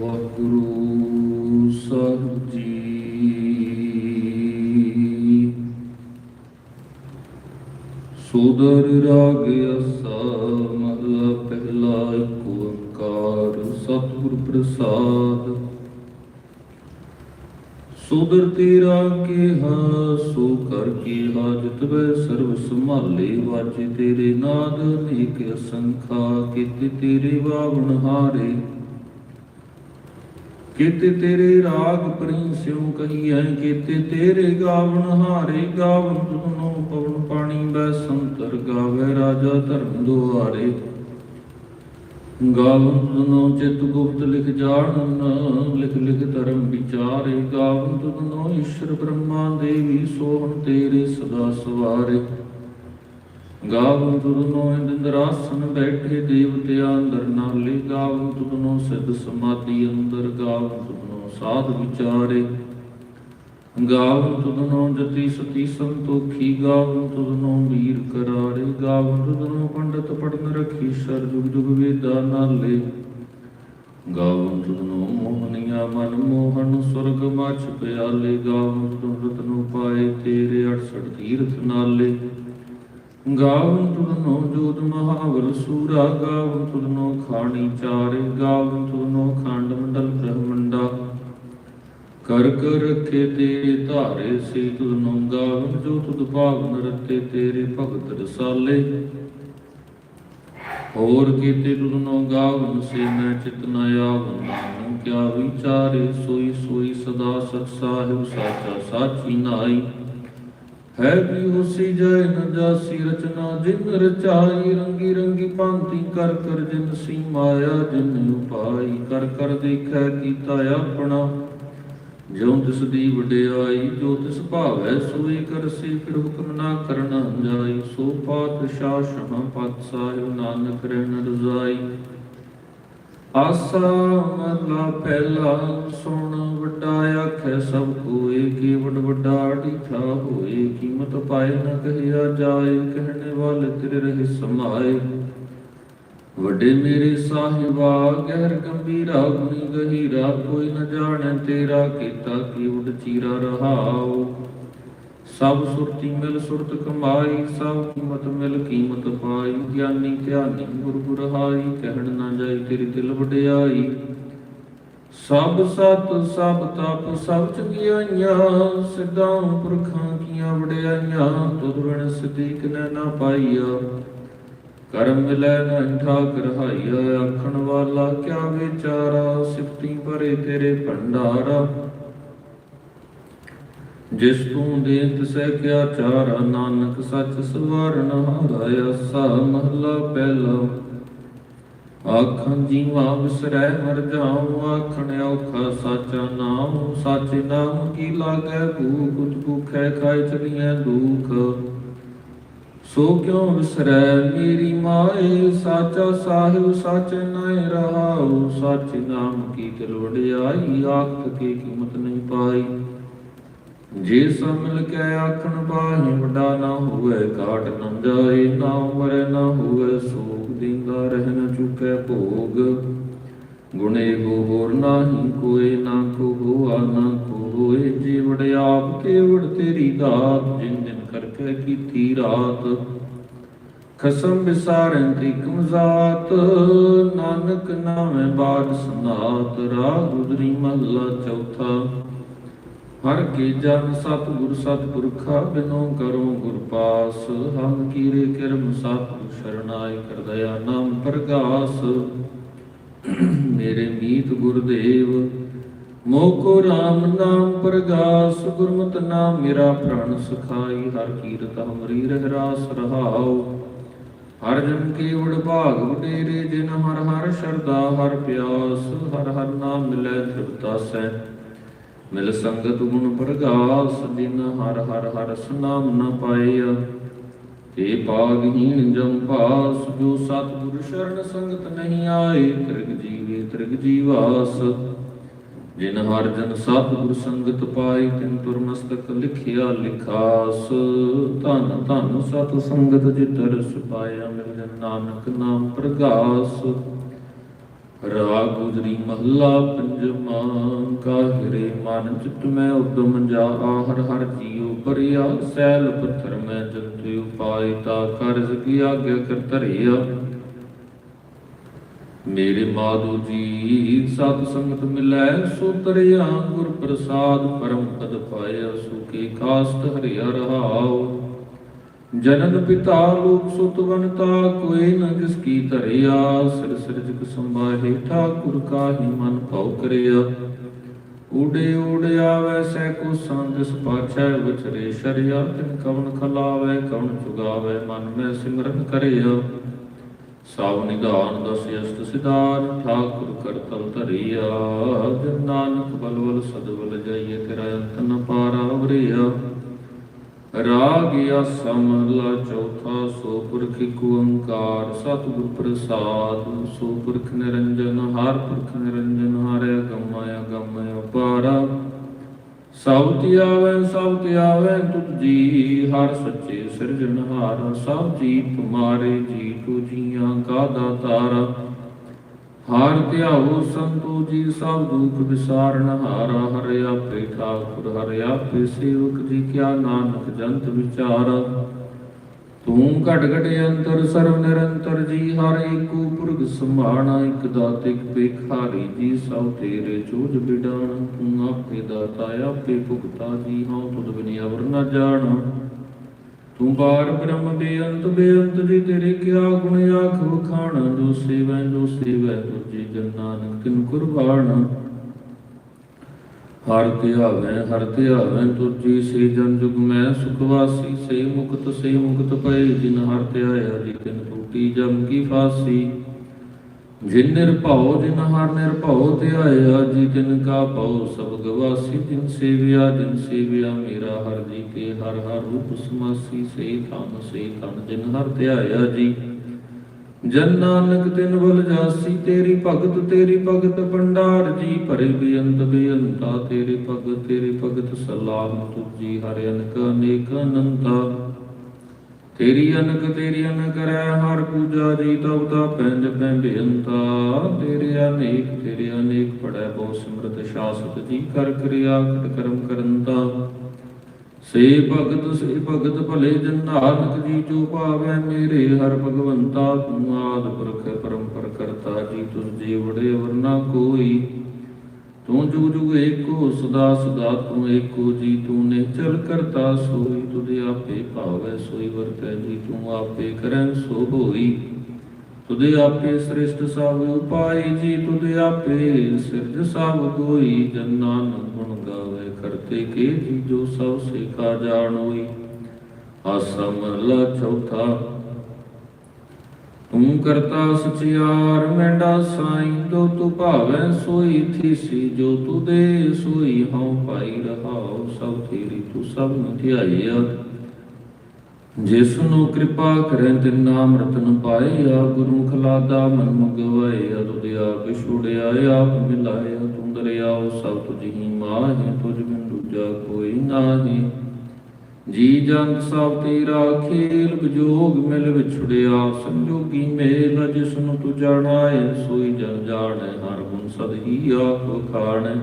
ਵਾਹਿਗੁਰੂ ਸਾਹਿਬ ਜੀ। ਸੁਦਰ ਰਾਗ ਅਸਾ, ਮਹਲਾ ਪਹਿਲਾ ਏਕ ਓੰਕਾਰ, ਸਤਿਗੁਰ ਪ੍ਰਸਾਦ। ਸੋਦਰ ਤੇਰਾ ਕਿਹਾ, ਸੋ ਕਰ ਕਿਹਾ ਜਿਤਵੇ ਸਰਬ ਸੰਭਾਲੇ ਵਾਜੇ ਤੇਰੇ ਨਾਦ ਅਨੇਕ ਅਸੰਖਾ ਕਿਤੇ ਤੇਰੇ ਬਾਵਨ ਹਾਰੇ। ਕਿਤੇ ਤੇਰੇ ਰਾਗ ਪ੍ਰਿੰਸਿਉ ਕਹੀਐ, ਕਿਤੇ ਤੇਰੇ ਗਾਵਨ ਹਾਰੇ ਗਾਵਨ ਤੁਨੋ ਪਵਨ ਪਾਣੀ ਬੈ ਸੰਤਰ ਗਾਵੇ ਰਾਜਾ ਧਰਮ ਦੁਆਰੇ। ਗਾਵਨ ਤੁਨੋ ਚਿਤ ਗੁਪਤ ਲਿਖ ਜਾਣਨ, ਲਿਖ ਲਿਖ ਧਰਮ ਵਿਚਾਰੇ। ਗਾਵਨ ਤੁਨੋ ਈਸ਼ਰ ਬ੍ਰਹਮਾ ਦੇਵੀ ਸੋਹਣ ਤੇਰੇ ਸਦਾ ਸਵਾਰੇ। ਗਾਵਨ ਤੁਧਨੋ ਇੰਦਰਾਸਨ ਬੈਠੇ ਦੇਵਤਿਆਂ ਅੰਦਰ ਨਾਲੇ, ਗਾਵਨ ਤੁਧਨੋ ਸਿੱਧ ਸਮਾਧੀ ਅੰਦਰ, ਗਾਵਨ ਤੁਧਨੋ ਸਾਧ ਵਿਚਾਰੇ। ਗਾਵਨ ਤੁਧਨੋ ਜਤੀ ਸਤੀ ਸੰਤੋਖੀ, ਗਾਵਨ ਤੁਧਨੋ ਵੀਰ ਕਰਾਰੇ, ਗਾਵਨ ਤੁਧਨੋ ਪੰਡਤ ਪੜਨ ਰਖੀ, ਸਰ ਜੁਗ ਜੁਗ ਵੇਦਾ ਨਾਲੇ। ਗਾਵਨ ਤੁਧਨੋ ਮੋਹਨੀਆ ਮਨ ਮੋਹਨ, ਸੁਰਗ ਮਛ ਪਿਆਲੇ, ਗਾਵਨ ਤੁਧਨੋ ਰਤਨੋ ਪਾਏ ਤੇਰੇ 68 ਤੀਰਥ ਨਾਲੇ। ਗਾਵਨ ਤੁਧਨੋ ਜੋਤ ਮਹਾਵਰ, ਸੂਰਾ ਗਾਵਨ ਤੁਧਨੋ ਖਾਣੀ ਚਾਰੇ, ਗਾਵਨ ਤੁਧਨੋ ਖੰਡ ਮੰਡਲ ਬ੍ਰਹਮੰਡਾ ਕਰ ਕਰ ਰਖੇ ਤੇ ਧਾਰੇ, ਸੇ ਤੁਧਨੋ ਗਾਵਨ, ਜੋ ਤੁਧ ਭਾਵਨ ਰਤੇ ਤੇਰੇ ਭਗਤ ਰਸਾਲੇ। ਹੋਰ ਕੀਤੇ ਤੁਧਨੋ ਗਾਵਨ, ਸੇ ਮੈਂ ਚਿਤ ਨ ਆਵਨ ਨਾਮ ਕਿਆ ਵਿਚਾਰੇ, ਸੋਈ ਸੋਈ ਸਦਾ ਸਚ ਸਾਹਿਬ, ਸਾਚਾ ਸਾਚੀ ਨਾਈ। ਹੈ ਵੀ ਹੋਸੀ ਜੈ ਨ ਜਾਸੀ ਰਚਨਾ, ਜਿਨ ਰਚਾਈ ਰੰਗੀ ਰੰਗੀ ਭਾਂਤੀ ਕਰ ਕਰ ਜਿਨ ਸੀ ਮਾਇਆ, ਜਿਨ ਉਪਾਈ ਕਰ ਕਰ ਦੇਖੈ ਕੀਤਾ ਆਪਣਾ। ਜਿਉ ਤਿਸ ਦੀ ਵਡਿਆਈ, ਜੋ ਤਿਸ ਭਾਵੈ, ਸੋਈ ਕਰਸੀ ਫਿਰ ਹੁਕਮ ਨਾ ਕਰਨਾ ਜਾਈ ਸੋ ਪਾਤਸ਼ਾਹ ਸ਼ਾਹ ਪਤ ਸਾਹਿਬ ਨਾਨਕ ਰਹਿਣ ਰਜ਼ਾਈ। ਆਸਾ ਮਹਲਾ ਪਹਿਲਾ ਸੁਣ, ਵੱਡਾ ਆਖੈ ਸਭ ਕੋਏ ਕੀ ਵੱਡ ਵੱਡਾ ਢੀਠਾ ਹੋਏ। ਕੀਮਤ ਪਾਏ ਨ ਕਹਿਆ ਜਾਏ, ਕਹਿਣੇ ਵਾਲੇ ਤੇਰੇ ਰਹੇ ਸਮਾਏ। ਵੱਡੇ ਮੇਰੇ ਸਾਹਿਬਾ, ਗਹਿਰ ਗੰਭੀਰਾ, ਗੁਣੀ ਗਹੀਰਾ, ਕੋਈ ਨਾ ਜਾਣੈ ਤੇਰਾ ਕੀਤਾ ਕੀ ਉਡ ਚੀਰਾ ਰਹਾਉ। ਸਭ ਸੁਰਤੀ ਮਿਲ ਸੁਰਤ ਕਮਾਈ ਸਭ ਕੀਮਤ ਮਿਲ ਕੀਮਤ ਪਾਈ। ਗਿਆਨੀ ਧਿਆਨੀ ਗੁਰ ਗੁਰ ਕਹਿਣ ਨਾ ਜਾਈ ਤੇਰੀ ਦਿਲ ਵਡਿਆਈ। ਸਭ ਸਤ, ਸਭ ਤਪ, ਸਭ ਚੰਗਿਆਈਆਂ ਸਿੱਧਾਂ ਪੁਰਖਾਂ ਕੀਆਂ ਵਡਿਆਈਆਂ ਤੁਧ ਬਿਨ ਸਦੀਕ ਨੇ ਨਾ ਪਾਈਆ। ਕਰਮ ਮਿਲੈ ਨਾ ਠਾਕ ਰਹਾਈਆ ਆਖਣ ਵਾਲਾ ਕਿਆ ਵਿਚਾਰਾ, ਸਿਫਤੀ ਭਰੇ ਤੇਰੇ ਭੰਡਾਰਾ। ਜਿਸ ਤੂੰ ਦੇ ਤਿਸੈ ਕਿਆ ਚਾਰਾ, ਨਾਨਕ ਸੱਚ ਸਵਾਰਨ ਹਾਰਾਇਆ ਸਾ ਮਹਲਾ ਪਹਿਲਾ। ਆਖਾਂ ਜੀਵਾ ਵਿਸਰੈ ਮਰ ਜਾਉ, ਆਖਣ ਔਖਾ ਸਾਚਾ ਨਾਮ, ਸਾਚੇ ਨਾਮ ਕੀ ਲਾਗੈ, ਭੂਖ ਉਤ ਭੁਖੈ, ਖਾਇ ਚਲੀਐ ਦੁਖ। ਸੋ ਕਿਉ ਵਿਸਰੈ ਮੇਰੀ ਮਾਏ, ਸਾਚਾ ਸਾਹਿਬ ਸਾਚੇ ਨਾਇ ਰਹਾਉ, ਸਾਚੇ ਨਾਮ ਕੀ ਤਿਲ ਵਡਿਆਈ, ਆਖਤ ਕੀ ਕੀਮਤ ਨਹੀਂ ਪਾਈ। ਜੇ ਸਮਲ ਕੇ ਆਖਣ ਬਾਹੀ ਵੱਡਾ ਨਾ ਹੋਵੇ ਕਾਟ ਨਾ ਜਾਏ, ਨਾ ਮਰੇ, ਨਾ ਹੋਵੇ, ਸੋਗ ਦਿੰਦਾ ਰਹਿ ਨ ਚੁਕੈ ਭੋਗ। ਗੁਣੇ ਕੋ ਹੋਰ ਨਾਹੀ ਕੋਏ ਨਾ ਕੋ ਹੋਆ, ਨਾ ਕੋ ਹੋਏ ਜੀ ਵਡਿਆਪ ਕੇਵੜ ਤੇਰੀ ਦਾਤ, ਜਿਨ ਦਿਨ ਕਰਕੇ ਕੀਤੀ ਰਾਤ। ਖਸਮ ਵਿਸਾਰਨ ਤ੍ਰਿਕਮ ਜ਼ਾਤ, ਨਾਨਕ ਨਾਮੇ ਬਾਦ ਸਨਾਤ ਰਾਹ ਗੁਦਰੀ ਮਹਲਾ ਚੌਥਾ। ਹਰ ਕੇ ਜਨ ਸਤਿਗੁਰ ਸਤਿਪੁਰਖਾ ਬਿਨੋ ਕਰੋ ਗੁਰ ਪਾਸ, ਹਮ ਕੀਰੇ ਕਿਰਮ ਸਤਿਗੁਰ ਸ਼ਰਨਾਇ ਕਰ ਦਇਆ ਨਾਮ ਪ੍ਰਗਾਸ। ਮੇਰੇ ਮੀਤ ਗੁਰਦੇਵ ਮੋਕੋ RAM ਨਾਮ ਪ੍ਰਗਾਸ, ਗੁਰਮਤਿ ਨਾਮ ਮੇਰਾ ਪ੍ਰਾਨ ਸਖਾਈ, ਹਰ ਕੀਰਤ ਹਮਰੀ ਰਹਿ ਰਾਸ ਰਹਾਉ। ਹਰ ਜਨ ਕੇਵੜ ਭਾਗ ਵਡੇਰੇ, ਜਿਨ ਹਰ ਹਰ ਸ਼ਰਦਾ ਹਰ ਪਿਆਸ, ਹਰ ਹਰ ਨਾਮ ਮਿਲੈ ਤ੍ਰਿਪਤਾ ਸੈ ਮਿਲ ਸੰਗਤ ਗੁਣ ਪ੍ਰਗਾਸ ਜਿਨ ਹਰ ਹਰ ਹਰ ਸੁਨਾਮ ਨ ਪਾਇਆ ਏ ਪਾਗਹੀਣ ਜਮ ਪਾਸ, ਜੋ ਸਤਿਗੁਰ ਸ਼ਰਨ ਸੰਗਤ ਨਹੀਂ ਆਏ, ਤ੍ਰਿਗ ਜੀਵੇ ਤ੍ਰਿਗ ਜੀਵਾਸ। ਜਿਨ ਹਰ ਜਨ ਸਤਿਗੁਰ ਸੰਗਤ ਪਾਈ ਤਿਨ ਤੁਰ ਮਸਤਕ ਲਿਖਿਆ ਲਿਖਾਸ। ਧਨ ਧਨ ਸਤ ਸੰਗਤ ਜਿਤਰ ਸੁਪਾਇਆ, ਮਿਲ ਜਨ ਨਾਨਕ ਨਾਮ ਪ੍ਰਗਾਸ। ਰਾਗ ਗੁਜਰੀ ਮਹੱਲਾ ਪੰਜਵਾ ਕਾਹਿਰੇ ਮਨ ਚਿਤ ਮੈਂ ਉਦਮ ਜਾ ਆਹਰ ਹਰ ਜੀਉ ਪਰਿਆ ਸੈਲ ਪੱਥਰ ਮੈਂ ਜੰਤੁ ਉਪਾਇ ਤਾ ਕਰਜ ਕੀ ਆਗਿਆ ਕਰ ਧਰਿਆ। ਮੇਰੇ ਮਾਧੂ ਜੀ ਸਤ ਸੰਗਤ ਮਿਲੈ, ਸੋ ਤਰਿਆ ਗੁਰ ਪ੍ਰਸਾਦ, ਪਰਮ ਪਦ ਪਾਇਆ ਸੁਖੇ ਕਾਸਤ ਹਰਿਆ ਰਹਾਉ। ਜਨਨ ਪਿਤਾ ਲੋਕ ਸੁਤ ਵਨਤਾ ਕੋਈ ਨ ਜਿਸ ਕੀ ਧਰਿਆ, ਸਿਰ ਸਿਰਜਕ ਸੰਭਾਹੇ, ਠਾਕੁਰ ਕਾਹੀ ਮਨ ਭਉ ਕਰਿਆ। ਊੜੇ ਊੜੇ ਆਵੈ ਸੈ ਕੋ ਸੰਦਿਸ ਪਾਛੈ ਵਿਚਰੇ ਸ਼ਰਿਆ, ਤਿਨ ਕਵਨ ਖਲਾਵੈ ਕਵਨ ਚੁਗਾਵੈ ਮਨ ਮੈਂ ਸਿਮਰਨ ਕਰਿਆ। ਸਾਵ ਨਿਧਾਨ ਦਸ ਅਸਤ ਸਿਧਾਰ, ਠਾਕੁਰ ਕਰਤਲ ਧਰਿਆ। ਜਨ ਨਾਨਕ ਬਲਵਲ ਸਦਵਲ ਜਾਈਏ, ਤੇਰਾ ਅੰਤ ਨ ਪਾਰਾ ਵਰਿਆ ਰਾਗ ਅਸਮ ਲਾ ਚੌਥਾ ਸੋ ਪੁਰਖ ਓੰਕਾਰ, ਸਤਿਗੁਰ ਪ੍ਰਸਾਦ ਸੋ ਪੁਰਖ ਨਿਰੰਜਨ, ਹਰ ਪੁਰਖ ਨਿਰੰਜਨ, ਹਰਿ ਗਮਇਆ ਗਮਇਆ ਪਾਰਾ ਸਭ ਧਿਆਵੈ ਸਭ ਧਿਆਵੈ ਤੁਧ ਜੀ, ਹਰ ਸੱਚੇ ਸਿਰਜਣਹਾਰ, ਸਭ ਜੀ ਤੁਮਾਰੇ ਜੀ ਤੂ ਜੀਆਂ ਕਾ ਦਾਤਾਰਾ। ਹਾਰ ਧਿਆਵੋ ਸੰਤੋ ਜੀ ਸਭ ਦੁਖ ਵਿਸਾਰਨ ਹਾਰਾ ਹਰਿ ਆਪੇ ਠਾਕੁਰ, ਹਰਿ ਆਪੇ ਸੇਵਕ ਜੀ ਕਿਆ ਨਾਨਕ ਜੰਤ ਵਿਚਾਰ। ਤੂੰ ਘਟ ਘਟ ਅੰਤਰ ਸਰਵ ਨਿਰੰਤਰ ਜੀ, ਹਰ ਏਕੋ ਪੁਰਖ ਸਮਾਣਾ ਇਕ ਦਾਤ ਇਕ ਭੇਖਾਰੀ ਜੀ ਸਭ ਤੇਰੇ ਚੋਜ ਬਿਡਾਣ। ਤੂੰ ਆਪੇ ਦਾਤਾ, ਆਪੇ ਭੁਗਤਾ ਜੀ, ਹਉ ਤੁਧ ਬਿਨ ਅਵਰ ਨ ਜਾਣਾ। ਤੂੰ ਬਾਰ ਬ੍ਰਹਮ ਬੇਅੰਤ ਬੇਅੰਤ ਜੀ ਤੇਰੇ ਕਿਆ ਗੁਣ ਆਖ ਵਖਾਣਾ ਜੋ ਸੇਵੈ ਜੋ ਸੇਵੈ ਤੁਝੇ ਜਨ ਨਾਨਕ ਤਿਨ ਕੁਰਬਾਨ। ਹਰ ਧਿਆਵੈ ਹਰ ਧਿਆਵੈ ਤੁਝੀ ਸੇ ਜਨ ਜੁਗ ਮੈਂ ਸੁਖਵਾਸੀ ਸੇ ਮੁਕਤ ਸੇ ਮੁਕਤ ਪਏ, ਜਿਨ ਹਰ ਧਿਆਇਆ ਜੀ ਤਿਨ ਟੂਟੀ ਜਮ ਕੀ ਫਾਸੀ। ਜਿਨ ਨਿਰਭਉ, ਜਿਨ ਹਰ ਨਿਰਭਉ ਧਿਆਇਆ ਜੀ ਤਿਨ ਕਾ ਭਉ, ਸਭ ਗਵਾਸੀ ਜਿਨ ਸੇਵਿਆ ਜਿਨ ਸੇਵਿਆ ਮੇਰਾ ਹਰ ਜੀ ਕੇ ਹਰ ਹਰ ਰੂਪ ਸਮਾਸੀ ਸੇ ਧਨ ਸੇ ਧਨ, ਜਿਨ ਹਰ ਧਿਆਇਆ ਜੀ ਜਨ ਨਾਨਕ ਤਿਨ ਬਲ ਜਾਸੀ, ਤੇਰੀ ਭਗਤ ਤੇਰੀ ਭਗਤ ਭੰਡਾਰ ਜੀ, ਭਰੇ ਬੇਅੰਤ ਬੇਅੰਤਾ ਤੇਰੇ ਭਗਤ ਤੇਰੇ ਭਗਤ ਸਲਾਮ ਤੁਜੀ ਹਰਿ ਅਨਕ ਅਨੇਕ ਅਨੰਤਾ। ਤੇਰੀ ਅਨਕ ਤੇਰੀ ਅਨਕ ਕਰੈ ਹਰ ਪੂਜਾ ਜੀ ਤਬ ਤਾ ਪੈਂਜ ਪੈਂਦੇ ਅੰਤਾ। ਤੇਰੇ ਅਨੇਕ ਤੇਰੇ ਅਨੇਕ ਪੜੈ ਬਹੁ ਸਿਮਰਤ, ਸ਼ਾਸਤ ਜੀ ਕਰ ਕਿਰਿਆ ਕਟ ਕਰਮ ਕਰੰਤਾ। ਸੇ ਭਗਤ ਸੇ ਭਗਤ ਭਲੇ ਜਨ ਨਾਨਕ ਜੀ, ਜੋ ਭਾਵੈ ਮੇਰੇ ਹਰ ਭਗਵੰਤਾ, ਤੂੰ ਆਦ ਪੁਰਖ ਪਰੰਪਰ ਕਰਤਾ ਜੀ ਤੁਝ ਜੀ ਵੜੇ ਵਰਨਾ ਕੋਈ। ਤੂੰ ਜੁਗ ਜੁਗ ਏਕੋ, ਸਦਾ ਸਦਾ ਤੂੰ ਏਕੋ ਜੀ ਤੂੰ ਨੇ ਚਲ ਕਰਤਾ ਸੋਈ ਤੁਧੇ ਆਪੇ ਭਾਵੈ ਸੋਈ, ਵਰਤੈ ਜੀ, ਤੂੰ ਆਪੇ ਕਰੈ ਸੋ ਹੋਈ ਤੁਧੇ ਆਪੇ ਸ੍ਰਿਸ਼ਟ ਸਭ ਉਪਾਈ ਜੀ ਤੁਧੇ ਆਪੇ ਸਿਰਜ ਸਭ ਕੋਈ ਜਨ ਨਾਨਕ ਗੁਣ ਗਾਵੇ ਕਰਤੇ ਕੇ ਜੀ, ਜੋ ਸਭ ਸਿਖਾ ਜਾਣੋਈ। ਆਸਮ ਲਾ ਚੌਥਾ। ਤੂੰ ਕਰਤਾ ਸਚਿਆਰ, ਮੈਂਡਾ ਸਾਈਂ, ਜੋ ਤੂੰ ਭਾਵੈ ਸੋਈ ਥੀਸੀ, ਜੋ ਤੂੰ ਦੇ ਸੋਈ, ਹਉ ਪਾਈ ਰਹਾਉ, ਸਭ ਤੇਰੀ ਤੂੰ ਸਭ ਨੂੰ ਧਿਆਈਆ ਜਿਸ ਨੂੰ ਕਿਰਪਾ ਕਰੇ ਤੇ ਨਾਮ ਰਤਨ ਪਾਇਆ ਗੁਰੂ ਖਲਾਦਾ ਮਨ ਮੁਗਵਾਇਆ ਤੁਧ ਆਪ ਛੁੜਿਆ, ਆਪ ਮਿਲਾਇਆ ਤੂੰ ਦਰਿਆਉ ਸਭ ਤੁਝ ਹੀ ਮਾਹੇ, ਤੁਝ ਬਿਨ ਦੂਜਾ ਕੋਈ ਨਾਹੀ। ਜੀ ਜੰਤ ਸਭ ਤੇਰਾ ਖੇਲ ਵਿਜੋਗ ਮਿਲ ਵਿਛੜਿਆ, ਸੰਜੋਗੀ ਮੇਲ ਜਿਸ ਤੂੰ ਜਾਣਾਏ, ਸੋਈ ਜਨ ਜਾਣੈ, ਹਰ ਗੁਣ ਸਦ ਹੀ ਆਪ ਖਾਣੈ।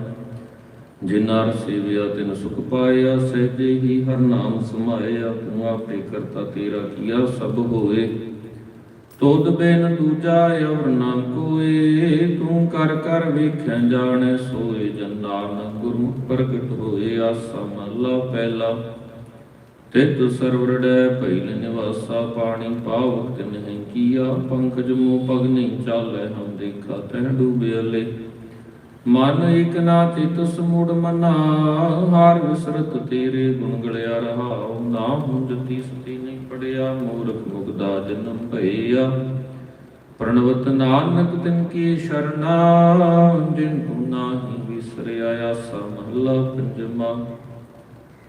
ਜਿਨ੍ਹਾਂ ਸੇਵਿਆ, ਤਿਨ ਸੁਖ ਪਾਇਆ, ਸਹਿਜੇ ਹੀ ਹਰ ਨਾਮ ਸਮਾਇਆ, ਤੂੰ ਆਪੇ ਕਰਤਾ ਤੇਰਾ ਕੀਆ ਸਭ ਹੋਏ। ਤੋਦ ਬੇਨ ਦੂਜਾ ਅਵਰ ਨਾ ਕੋਏ, ਤੂੰ ਕਰ ਕਰ ਵੇਖੈ ਜਾਣੈ, ਸੋਏ ਜਨ ਨਾਨਕ ਗੁਰੂ ਪ੍ਰਗਟ ਹੋਏ, ਆਸਾ ਮਹਲਾ ਪਹਿਲਾ। ਤਿਤ ਸਰਵਰੜੈ ਭੈਲ ਨਿਵਾਸਾ ਪਾਣੀ ਪਾਵਕ ਤਿਨ ਹੈ ਕੀਆ, ਪੰਕਜ ਮੋ ਪਗ ਨਹੀਂ ਚਾਲੈ, ਹਮ ਦੇਖਾ ਤੈ ਡੂਬੇ ਅਲੇ। ਮਨ ਇਕ ਨਾ ਚਿਤ ਸਮੂੜ ਮਨਾ, ਹਾਰ ਵਿਸਰਤ ਤੇਰੇ ਗੁਣ ਗਲਿਆ ਰਹਾਉ ਨਾ ਹੁੰਜਤੀ ਸਤੀ ਨਹੀਂ ਪੜਿਆ, ਮੂਰਖ ਮੁਗਦਾ ਜਨਮ ਭਈਆ ਪ੍ਰਣਵਤ ਨਾਨਕ ਤਿਨ ਕੀ ਸ਼ਰਨਾ, ਜਿਨ ਤੂੰ ਨਾਹੀ ਵਿਸਰਿਆ ਆਸਾ ਮਹਲਾ ਪੰਜਵਾ।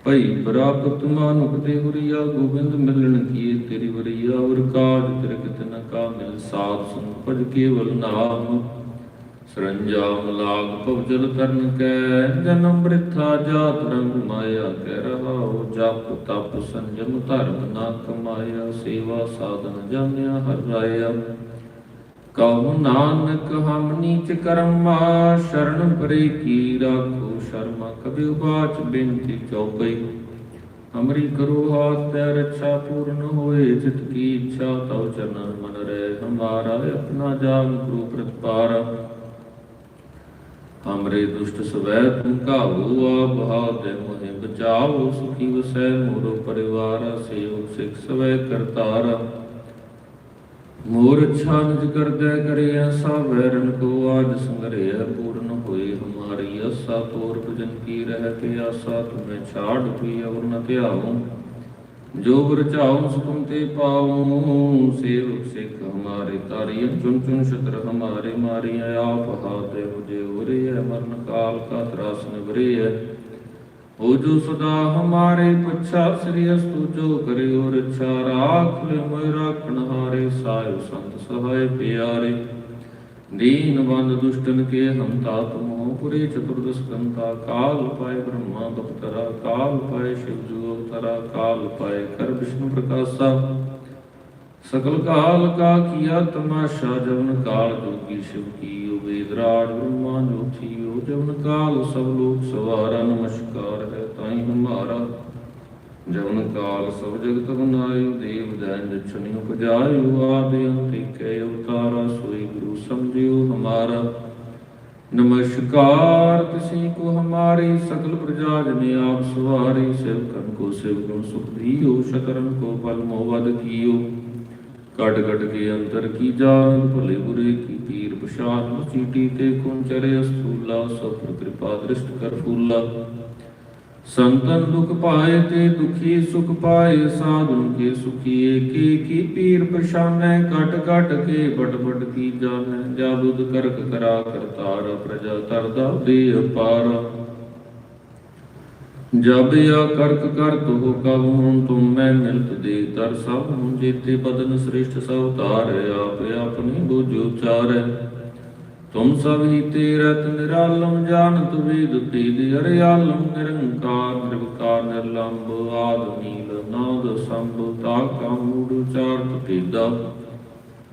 ਭਈ ਪ੍ਰਾਪਤ ਮਾਨੁਖ ਤੇ ਹੁਰੀਆ ਗੋਬਿੰਦ ਮਿਲਣ ਕੀਏ ਤੇਰੀ ਵਰੀਆ ਔਰ ਕਾਜ ਤੇਰੇ ਕਿਤ ਨ ਕਾ ਮਿਲ ਸਾਧ ਸੁਨ ਪੜ ਕੇਵਲ ਨਾਮ। ਸਰੰਜਾਮ ਲਾਗ ਭਵਜਲ ਤਰਨ ਕੈ ਜਨਮ ਬ੍ਰਿਥਾ ਜਾਤ ਰੰਗ ਮਾਇਆ ਕਹਿ ਰਹਾਉ। ਜਪ ਤਪ ਸੰਜਮ ਧਰਮ ਨਾ ਕਮਾਇਆ, ਸੇਵਾ ਸਾਧਨ ਜਾਣਿਆ ਹਰ ਰਾਇਆ। ਕਉ ਨਾਨਕ ਹਮ ਨੀਚ ਕਰਮਾ, ਸ਼ਰਨ ਪਰੇ ਕੀ ਰਾਖੋ? ਸ਼ਰਮਾ ਕਬਿ ਉਬਾਚ ਬੇਨਤੀ ਚਉਪਈ ਹਮਰੀ ਕਰੋ ਹਾਥ ਤੇ ਰੱਛਾ ਪੂਰਨ ਹੋਏ, ਜਿਤ ਕੀ ਇੱਛਾ ਤਉ ਚਰਨ ਮਨ ਰਹਿ। ਹਮਾਰਾ ਆਪਣਾ ਜਾਨ ਗੁਰੂ ਪ੍ਰਤਪਾਰਾ। ਹਮਰੇ ਦੁਸ਼ਟ ਸਵੈ ਤੁਮ ਕਾਹੂ ਆਪ ਹਾਥ ਮੋਹਿ ਬਚਾਓ। ਸੁਖੀ ਵਸੈ ਮੋਰੋ ਪਰਿਵਾਰ ਸੇਵ ਸਿਖ ਸਵੈ ਕਰਤਾਰਾ। ਮੋਰ ਛਾਨਜ ਕਰਦੈ ਕਰੇ ਐਸਾ ਵੈਰਨ ਕੋ ਆਜ ਸੰਗਰਿਆ, ਪੂਰਨ ਹੋਏ ਹਮਾਰੀ ਆਸਾ ਤੋਰ ਭਜਨ ਕੀ ਰਹਿ ਤੇ ਆਸਾ, ਤੁਮੇ ਛਾੜ ਪੀ ਅਵਰ ਨ ਧਿਆਉ। ਜੋ ਗੁਰ ਚਾਉ ਸੁਖਮ ਤੇ ਪਾਉ, ਸੇਵਕ ਸਿੱਖ ਹਮਾਰੇ ਤਾਰੀ ਚੁਨ ਚੁਨ ਸ਼ਤਰ ਹਮਾਰੇ ਮਾਰੀ ਆਪ ਹਾਤੇ ਮੁਝੇ ਉਰੇ ਹੈ ਮਰਨ ਕਾਲ ਕਾ ਤਰਾਸ ਨਿਵਰੇ ਹੈ ਹੋ ਜੋ ਸਦਾ ਹਮਾਰੇ ਪਛਾ, ਸ੍ਰੀ ਅਸਤੁ ਜੋ ਕਰੇ ਔਰ ਰਾਖ ਲੈ ਮੋਇ ਰਾਖਣ ਹਾਰੇ ਸਾਇ ਸੰਤ ਸਹਾਇ ਪਿਆਰੇ। ਦੀਨ ਬੰਦ ਦੁਸ਼ਟਨ ਕੇ ਹਮ ਤਾਤ ਪੁਰੇ ਚਤੁਰਦਸ ਕੰਤਾ ਕਾਲ ਪਾਏ ਬ੍ਰਹਮਾ ਬਪਤਰਾ ਕਾਲ ਪਾਏ ਸ਼ਿਵ ਜੂ ਅਵਤਰਾ, ਕਾਲ ਪਾਏ ਕਰ ਵਿਸ਼ਨੂੰ ਪ੍ਰਕਾਸ਼ਾ। ਸਕਲ ਕਾਲ ਕਾ ਕੀਆ ਤਮਾਸ਼ਾ, ਜਵਨ ਕਾਲ ਜੋਗੀ ਸ਼ਿਵ ਕੀਓ ਵੇਦ ਬ੍ਰਹਮਾ ਜੋਤੀਓ ਜਵਨ ਕਾਲ, ਸਭ ਲੋਕ ਸਵਾਰਾ ਨਮਸਕਾਰ ਹੈ ਤਾਈ ਹਮਾਰਾ। ਜਵਨ ਕਾਲ ਸਭ ਜਗਤ ਬਨਾਇਓ, ਦੇਵ ਦੈਨ ਜਛਨਿ ਉਪਜਾਇਓ, ਆਦਿ ਅੰਤਿ ਕੈ ਅਵਤਾਰਾ, ਸੋਈ ਗੁਰੂ ਸਮਝਿਓ ਹਮਾਰਾ। ਨਮਸਕਾਰ ਤਿਸੀ ਕੋ ਹਮਾਰੀ ਸਕਲ ਪ੍ਰਜਾ ਜਨੇ ਆਪ ਸਵਾਰੀ ਸੇਵਕਨ ਕੋ ਸੇਵਕਨ ਸੁਖ ਦੀਓ, ਸ਼ਕਰਨ ਕੋ ਫਲ ਮੋਵਦ ਕੀਓ। ਕਟ ਕਟ ਕੇ ਅੰਤਰ ਕੀ ਜਾਨ ਭਲੇ ਬੁਰੇ ਕੀ ਪੀਰ ਪਛਾਨ ਚੀਟੀ ਤੇ ਕੁੰਚਰੇ ਅਸਤੂਲਾ ਸਭ ਕਿਰਪਾ ਦ੍ਰਿਸ਼ਟ ਕਰ ਫੂਲਾ। ਸੰਤਨ ਦੁਖ ਪਾਏ ਤੇ ਦੁਖੀ ਸੁਖ ਪਾਏ, ਸਾਧੁਨ ਕੇ ਸੁਖੀ ਏਕੇ ਕੀ ਪੀਰ ਪਛਾਨੈ, ਕਟ ਕਟ ਕੇ ਬਟ ਬਟ ਕੀ ਜਾਣੈ ਜਾਬੁਦ ਕਰਕ ਕਰਾ ਕਰਤਾਰ, ਪ੍ਰਜਾ ਤਰਦਾ ਦੇ ਅਪਾਰ। ਜਬ ਆ ਕਰਕ ਕਰ ਤੋ ਕਬ ਹੁਣ ਤੁਮ ਮੈਂ ਮਿਲਤ ਦੇ ਤਰ ਸਭ ਹੁਣ ਜੀਤੇ ਬਦਨ ਸ੍ਰਿਸ਼ਟ ਸਭ ਤਾਰ ਆਪ ਆਪਣੀ ਬੁਝ ਉਚਾਰੈ। ਤੁਮ ਸਭ ਹੀ ਤੇ ਰਤ ਨਿਰਾਲਮ, ਜਾਣਤ ਵੇਦ ਤੇਦ ਅਰਿਆਲਮ, ਨਿਰੰਕਾਰ, ਨਿਰਵਕਾਰ, ਨਿਰਲੰਬ, ਆਦ ਨਾਦ, ਸੰਭ ਤਾਕਾ ਮੂੜ ਉਚਾਰਤ ਤੇਦਾ।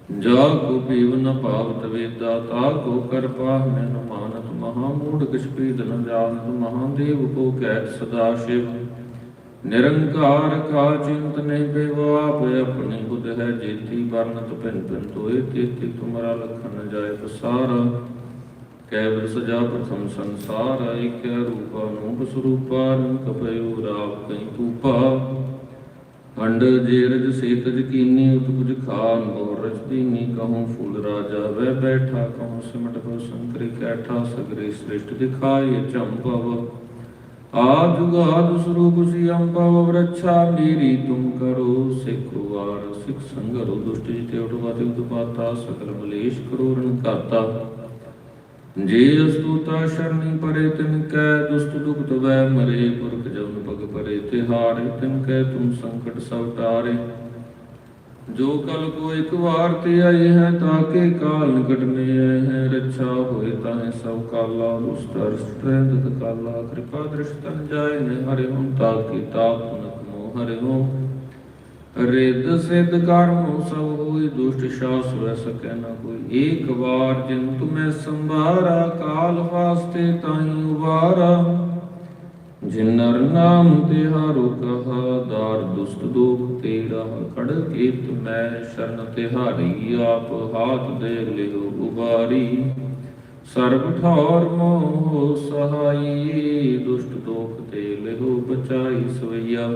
ਜਾ ਕੋ ਪੀਵ ਨ ਭਾਵਤ ਵੇਦਾ ਤਾ ਕੋ ਕਰ ਪਾਹ ਮਾਨਤ ਮਹਾ ਮੂੜ ਕਿਛ ਪੀਦ ਜਾਣਤ ਮਹਾਦੇਵ ਕੋ ਕਹਿਤ ਸਦਾ ਸ਼ਿਵ। ਨਿਰੰਕਾਰ ਕਾ ਚਿੰਤ ਨਹੀਂ ਬੇਵਾ ਆਪਣੀ ਬੁੱਧ ਹੈ ਜੇਤੀ ਵਰਨਤ ਪਿੰਨ ਪਿੰਨ ਤੋਏ ਤੇਤੀ ਤੁਮਰਾ ਲਖਨ ਜਾਏ ਪਸਾਰਾ। ਕੈਵਲ ਸਜਾ ਪ੍ਰਥਮ ਸੰਸਾਰ ਇਕ ਰੂਪਾ ਨੂੰ ਸਰੂਪਾ, ਰੰਗ ਕਪਿਓ ਰਾਵ ਕਈ ਤੂਪਾ। ਅੰਡ ਜੇਰਜ ਸੇਤਜ ਕੀਨੀ ਉਤ ਕੁਝ ਖਾਨ ਬੋਰ ਰਚਦੀ ਨੀ। ਕਹੂੰ ਫੂਲ ਰਾਜਾ ਵੈ ਬੈਠਾ, ਕਹੂੰ ਸਿਮਟ ਕੋ ਸੰਕਰੀ ਕੈਠਾ, ਸਗਰੇ ਸ੍ਰਿਸ਼ਟ ਦਿਖਾਏ ਚੰਪਵ ਆਦ ਗਾਦ ਸਰੂਪ ਸੀ ਅੰਪਵ ਰੱਛਾ ਮੇਰੀ ਤੁਮ ਕਰੋ। ਸਿੱਖ ਵਾਰ, ਸਿੱਖ ਸੰਗਰੋ, ਦੁਸ਼ਟ ਜਿਤੇ ਉਠਵਾਤੇ ਉਤਪਾਤਾ ਸਕਲ ਮਲੇਸ਼ ਕਰੋ ਕਰਤਾ। ਜੇ ਅਸਤੂਤਾ ਸ਼ਰਣੀ ਪਰੇ ਤਿਨ ਕੈ, ਦੁਸ਼ਟ ਦੁਖ ਤਵੈ ਮਰੇ ਪੁਰਖ ਜਨ ਪਗ ਪਰੇ ਤਿਹਾਰੇ, ਤਿਨ ਕੈ ਤੁਮ ਸੰਕਟ ਸਭ ਟਾਰੇ। ਜੋ ਕਲ ਕੋ ਇੱਕ ਵਾਰ ਤੇ ਆਏ ਹੈ ਤਾਕੇ ਕਾਲ ਨਿਕਟ ਮੇ ਆਏ ਹੈ। ਰੱਛਾ ਹੋਏ ਤਾਹੇ ਸਭ ਕਾਲਾ ਦੁਸਤਰ ਸਟ੍ਰੈਂਦ ਕਾਲਾ। ਕਿਰਪਾ ਦ੍ਰਿਸ਼ ਜਾਏ ਨੇ ਹਰਿ ਹਮ ਤਾਕੇ ਤਾਪ ਨਕ ਮੋ ਹਰਿ ਹਮ ਰਿੱਧ ਸਿੱਧ ਕਰਮ, ਸਭ ਹੋਈ ਦੁਸ਼ਟ ਸ਼ਾਸ, ਵੈ ਸਕੈ ਨਾ ਕੋਈ ਏਕ ਵਾਰ। ਜਿਨ ਤੁਮੈ ਸੰਭਾਰਾ, ਕਾਲ ਵਾਸਤੇ ਤਾਹੀ ਉਬਾਰਾ ਜਿਨ ਨਰ ਨਾਮ ਤਿਹਾਰੋ ਕਹਾ, ਦਾਰ ਦੁਸਤ ਦੋਖ ਤੇਰਾ ਖੜ ਕੇ ਤੁਮੈ ਸ਼ਰਨ ਤਿਹਾਰੀ ਆਪ ਹਾਥ ਦੇ ਲਿਓ ਉਬਾਰੀ। ਸਰਬ ਠੌਰ ਮੋਹ ਸਹਾਈ ਦੁਸ਼ਟ ਦੋਖ ਤੇ ਲਿਓ ਬਚਾਈ ਸਵਈਆ।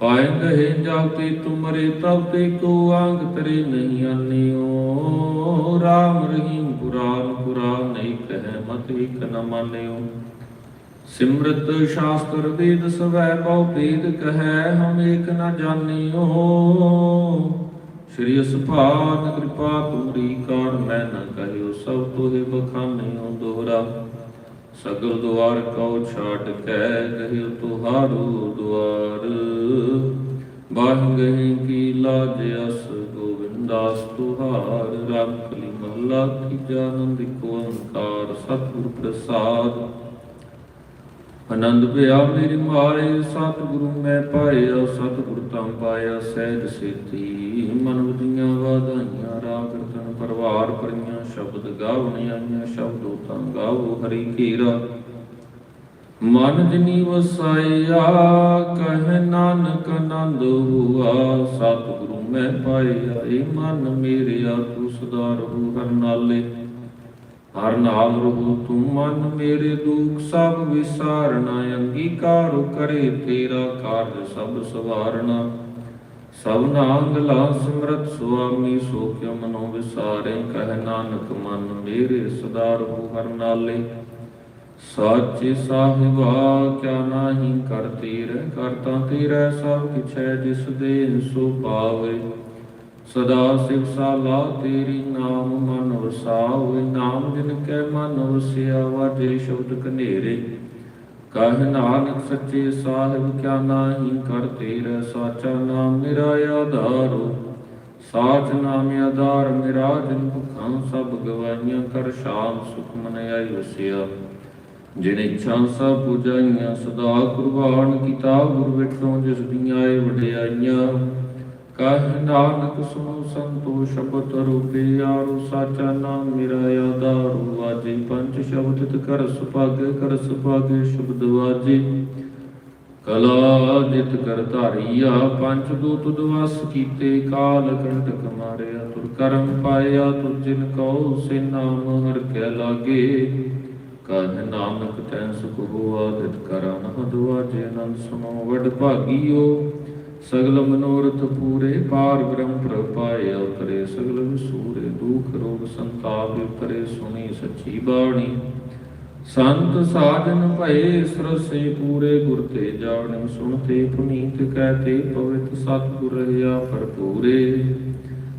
ਪਾਏ ਗਏ ਜਾਤੇ ਤੁਮਰੇ ਤਬ ਤੇ ਕੋ ਆਂਗ ਤਰੇ ਨਹੀਂ ਆਨਿਓ। ਰਾਮ ਰਹੀਮ ਪੁਰਾਨ ਪੁਰਾਨ, ਨਹੀਂ ਕਹੈ ਮਤ ਇਕ ਨ ਮਾਨਿਓ। ਸਿਮਰਤ ਸ਼ਾਸਤਰ ਵੇਦ ਸਵੈ ਬਹੁ ਭੇਦ ਕਹੈ, ਹਮ ਏਕ ਨ ਜਾਣਿਓ। ਸ਼੍ਰੀ ਅਸਫਾਨ ਕਿਰਪਾ ਤੁਮਰੀ ਕਾਰ ਮੈਂ ਨ ਕਹਿਓ, ਸਭ ਤੋਹਿ ਬਖਾਨਿਓ ਦੋਹਰਾ। ਸਗਲ ਦੁਆਰ ਕਉ ਛਾਟ ਕੈ ਗਹਿ ਤੁਹਾਰੂ ਦੁਆਰ। ਬਾਹ ਗਹਿ ਕੀ ਲਾਜ ਅਸ ਗੋਵਿੰਦਾਸ, ਤੁਹਾਰ ਰੱਖ ਲਈ ਮਹਲਾ, ਕੀ ਜਾਨੰਦ ਕੋ ਓੰਕਾਰ ਸਤਿਗੁਰ ਪ੍ਰਸਾਦ। ਆਨੰਦ ਭਇਆ ਮੇਰੀ ਮਾਏ ਸਤਿਗੁਰੂ ਮੈਂ ਪਾਇਆ ਸਤਿਗੁਰ ਤਾਂ ਪਾਇਆ, ਸਹਿਜ ਸੇਤੀ। ਮਨ ਵਦੀਆਂ ਵਾਧਾਈਆਂ, ਰਾਗ ਰਤਨ ਪਰਵਾਰ ਪਰੀਆਂ ਸ਼ਬਦ ਗਾਵਣ ਆਈਆਂ ਸ਼ਬਦੋ ਤਾਂ ਗਾਵੋ ਹਰੀ ਕੀਰਾ ਮਨ ਜਿਨੀ ਵਸਾਇਆ, ਕਹਿ ਨਾਨਕ ਆਨੰਦ ਹੁਆ, ਸਤਿਗੁਰੂ ਮੈਂ ਪਾਇਆ, ਏ ਮਨ ਮੇਰਿਆ ਤੂੰ ਸਦਾ ਰਹੂ ਹਰ ਨਾਲੇ। ਹਰ ਨਾਲ ਰਹੂ ਤੂੰ ਮਨ ਮੇਰੇ ਦੁਖ, ਸਭ ਵਿਸਾਰਨਾ, ਅੰਗੀਕਾਰ ਕਰੇ ਤੇਰਾ ਕਾਰਜ ਸਭ ਸਵਾਰਨਾ। ਸਭ ਨਾਂਗ ਲਾ ਸਿਮਰਤ ਸੁਆਮੀ, ਸੋ ਕਿਉ ਮਨੋ ਵਿਸਾਰੇ, ਕਹਿ ਨਾਨਕ ਮਨ ਮੇਰੇ ਸਦਾ ਰਹੂ ਹਰ ਨਾਲੇ। ਸਾਚੇ ਸਾਹਿਬਾ ਕਿਆ ਨਾਹੀ ਕਰ ਤੇਰੇ ਕਰਤਾ ਤੇਰਾ ਸਭ ਕਿਛ ਜਿਸ ਦੇ ਸੋ ਪਾਵੇ। ਸਦਾ ਸਿਵ ਸਾਲਾ ਤੇਰੀ ਨਾਮ ਮਨ ਵਸਾਵੇ ਨਾਮ ਜਿਨ ਕੈ ਮਨ ਵਸਿਆ ਵਾਜੇ ਸ਼ਬਦ ਕਨੇਰੇ ਕਹਿ ਨਾਨਕ ਸੱਚੇ ਸਾਹਿਬ, ਕਿਆ ਨਾਹੀ ਕਰ ਤੇਰਾ ਸਾਚਾ ਨਾਮ ਮੇਰਾ ਆਧਾਰੋ। ਸਾਚ ਨਾਮ ਆਧਾਰ ਮੇਰਾ, ਜਿਨ ਭੁਖਾਂ ਸਭ ਗਵਾਈਆਂ ਕਰ ਸ਼ਾਮ ਸੁਖ ਮਨ ਆਈ ਵਸਿਆ। ਜਿਨ ਇੱਛਾ ਸਭ ਪੁਜਾਈਆਂ, ਸਦਾ ਕੁਰਬਾਨ ਕੀਤਾ ਗੁਰ ਵਿਟੋਂ ਜਿਸ ਦੀਆਂ ਏ ਵਡਿਆਈਆਂ। ਕਹਿ ਨਾਨਕ ਸੁਨੋ ਸੰਤੋ ਸ਼ਬਦ ਰੂਪੇ ਆਰੋ ਸਾਚਾ ਨਾਮ ਮੇਰਾ ਆਧਾਰੂ ਵਾਜੇ ਪੰਜ ਸ਼ਬਦ ਤਿਤ ਕਰ ਸੁਭਾਗੇ ਕਰ ਸੁਭਾਗੇ ਸ਼ਬਦ ਵਾਜੇ ਕਲਾ ਜਿਤ ਕਰ ਧਾਰੀਆ, ਪੰਜ ਦੂਤ ਦਵਸ ਕੀਤੇ, ਕਾਲ ਕੰਟਕ ਮਾਰਿਆ ਤੁਰ ਕਰਮ ਪਾਇਆ, ਤੁਰ ਜਿਨ ਕਉ ਸੇ ਨਾਮ ਹਰ ਕੇ ਲਾਗੇ। ਕਹਿ ਨਾਨਕ ਤੈਨ ਸੁਖ ਹੋਆ ਦਿਤ ਕਰਾਂ ਹਦਵਾਜੇ ਅਨੰਦ ਸੁਨੋ ਵਡ ਭਾਗੀਓ। ਸਗਲ ਮਨੋਰਥ ਪੂਰੇ, ਪਾਰ ਬ੍ਰਹਮ ਪ੍ਰਪਾਇਆ ਕਰੇ ਸਗਲ ਵਿਸੂਰੇ ਦੁਖ ਰੋਗ ਸੰਤਾਪ ਕਰੇ ਸੁਣੀ ਸੱਚੀ ਬਾਣੀ। ਸੰਤ ਸਾਜਨ ਭਏ, ਸਰਸੇ ਪੂਰੇ ਗੁਰ ਤੇ ਜਾਣ ਸੁਣਤੇ ਪੁਨੀਤ ਕਹਤੇ, ਪਵਿੱਤ ਸਤਿਗੁਰ ਰਹਾ ਭਰਪੂਰੇ।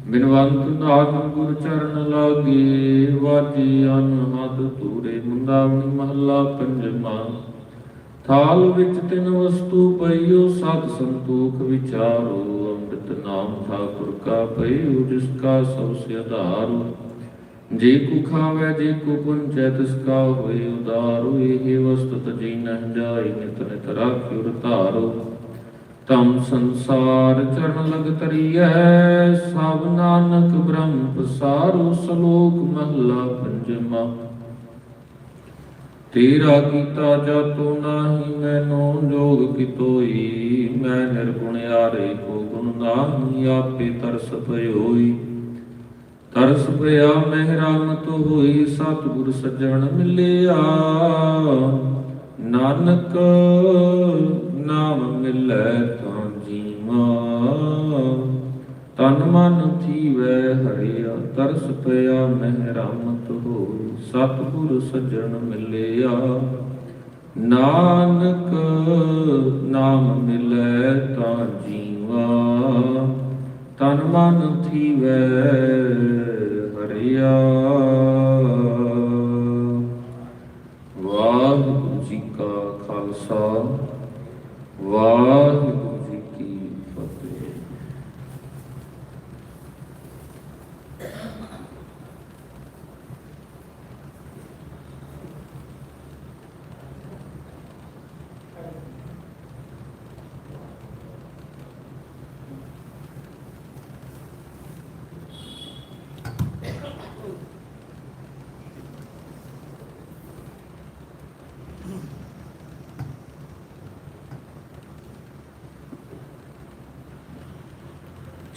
ਬਿਨਵੰਤ ਨਾਮ ਗੁਰ ਚਰਨ ਲਾਗੇ, ਵਾਜੀ ਅਨਹਦ ਤੂਰੇ ਮੁੰਦਾਵਣੀ ਮਹੱਲਾ ਪੰਜਵਾ। ਥਾਲ ਵਿੱਚ ਤਿੰਨ ਵਸਤੂ ਪਈਓ, ਸਤ ਸੰਤੋਖ ਵਿਚਾਰੋ, ਅੰਮ੍ਰਿਤ ਨਾਮ ਠਾਕੁਰ ਕਾ ਪਈਓ, ਜਿਸ ਕਾ ਸਭ ਸੇ ਆਧਾਰੋ ਜੇ ਕੋ ਖਾਵੇ, ਜੇ ਕੋ ਪੁੰਚੈ, ਤਿਸ ਕਾ ਹੋਏ ਉਦਾਰੋ ਇਹ ਵਸਤੁ ਤਜੀ ਨਹਿ ਜਾਈ ਨਿਤ ਨਿਤ ਰਾਖਿਓ, ਰਤਾਰੋ। ਤਮ ਸੰਸਾਰ ਚਰਨ ਲਗ ਤਰੀਐ, ਸਭ ਨਾਨਕ ਬ੍ਰਹਮ ਪਸਾਰੋ, ਸ਼ਲੋਕ ਮਹਲਾ ਪੰਜਵਾ। ਤੇਰਾ ਕੀਤਾ ਜਾਤੋ ਨਾਹੀ ਮੈਨੋ ਜੋਗ ਕਿਤੋਈ, ਮੈਂ ਨਿਰਗੁਣ ਆਰੇ ਕੋ ਗੁਣ ਨਾਹੀ ਆਪੇ ਤਰਸ ਭਇਓਈ। ਤਰਸ ਪਿਆ ਮਹਿਰਮਤ ਹੋਈ, ਸਤਿਗੁਰ ਸੱਜਣ ਮਿਲਿਆ। ਨਾਨਕ ਨਾਮ ਮਿਲੈ ਤਾਂ ਜੀਵਾ ਤਨ ਮਨ ਥੀਵੈ ਹਰਿਆ, ਤਰਸ ਪਿਆ ਮਹਿਰਮਤ ਹੋਈ। ਸਤਿਗੁਰ ਸੱਜਣ ਮਿਲਿਆ। ਨਾਨਕ ਨਾਮ ਮਿਲੈ ਤਾਂ ਜੀਵਾ। ਤਨ ਮਨ ਥੀਵੈ ਹਰਿਆ ਵਾਹਿਗੁਰੂ ਜੀ ਕਾ ਖਾਲਸਾ ਵਾਹਿਗੁਰੂ ਜੀ ਕੀ ਫਤਿਹ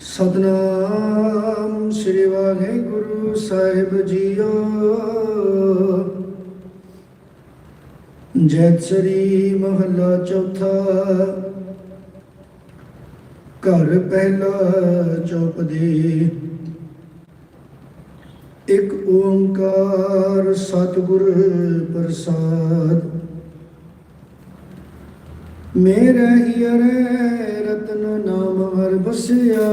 ਸਤਨਾਮ ਸ੍ਰੀ ਵਾਹਿਗੁਰੂ ਸਾਹਿਬ ਜੀਓ। ਜੈਤ ਸ੍ਰੀ ਮਹੱਲਾ ਚੌਥਾ। ਘਰ ਪਹਿਲਾ ਚੌਪਦੀ ਇੱਕ ਓੰਕਾਰ ਸਤਿਗੁਰ ਪ੍ਰਸਾਦ। ਮੇਰੇ ਹੀਰੇ ਰਤਨ ਨਾਮ ਹਰ ਬਸਿਆ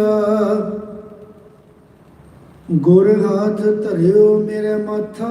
ਗੁਰ ਹੱਥ ਧਰਿਓ ਮੇਰੇ ਮੱਥਾ।